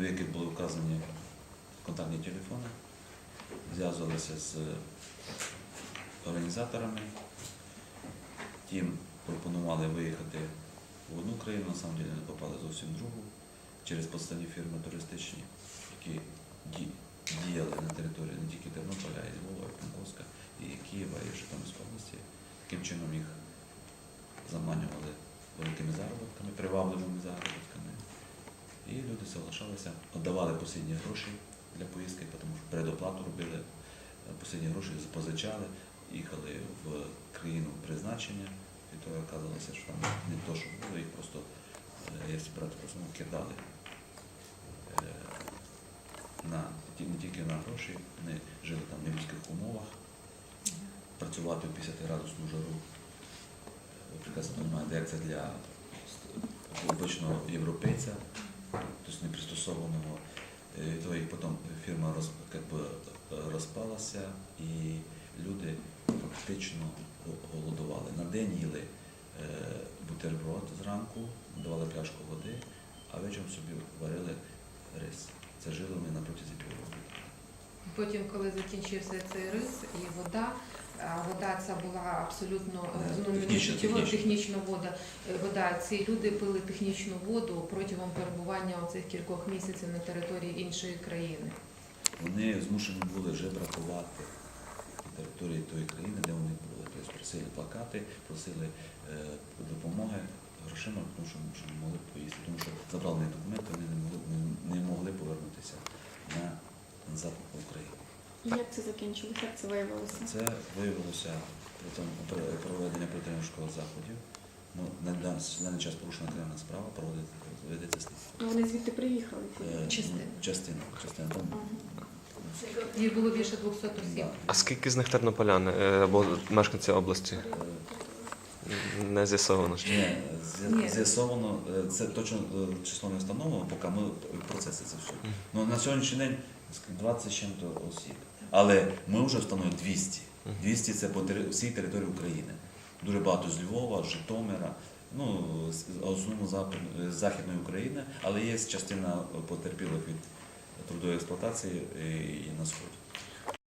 чоловіки були вказані контактні телефони, зв'язувалися з організаторами. Тим пропонували виїхати в одну країну, на самом деле вони попали зовсім в другу, через подставні фірми туристичні, які діяли на території не тільки Тернополя, й Львова, і Франковська, і Києва, і Житомирської області. Таким чином їх заманювали великими заробітками, привабливими заробітками. І люди соглашалися, віддавали посильні гроші для поїздки, тому що передоплату робили, е, посильні гроші позичали, їхали в країну призначення, і то оказалося, що там не то, що було, їх просто, е, якщо брати просто кидали е, на, не тільки на гроші, вони жили там в нелюдських умовах, працювати у 50 градусну жару. Ви прекрасно як це для обичного європейця, тобто не пристосованого. Е, То і потім фірма роз, как е, розпалася, і люди фактично голодували. На день їли е, бутерброд зранку, давали пляшку води, а вечором собі варили рис. Це жили ми на протязі півроку. Потім, коли закінчився цей рис і вода, вода ця була абсолютно е, ну, технічна, технічна. технічна вода. е, Вода. Ці люди пили технічну воду протягом перебування оцих кількох місяців на території іншої країни. Вони змушені були жебракувати на території тої країни, де вони були. Тобто просили плакати, просили е, допомоги грошима, тому що, не могли поїсти, тому що забрали документи, вони не могли повернутися на, назад в Україну. І як це закінчилося? Як це виявилося? Це виявилося при тому при проведення протимшкого заходів. Ну, на даний на час порушена кримінальна справа, проводиться ведеться слідство. Вони звідти приїхали. Е, Частина. ну, Частина. Частина. Там, Ага. Їх було більше 200 осіб. да. А скільки з них тернополяни е, або мешканці області? Е, Не з'ясовано ще. Ні, з'ясовано, це точно число не встановлено, поки ми в процесі це все. Ну, на сьогоднішній день ск- 20 чим-то осіб. Але ми вже встановили 200. 200 це по всій території України. Дуже багато з Львова, Житомира, ну, основному Західної України, але є частина потерпілих від трудової експлуатації і, і на сході.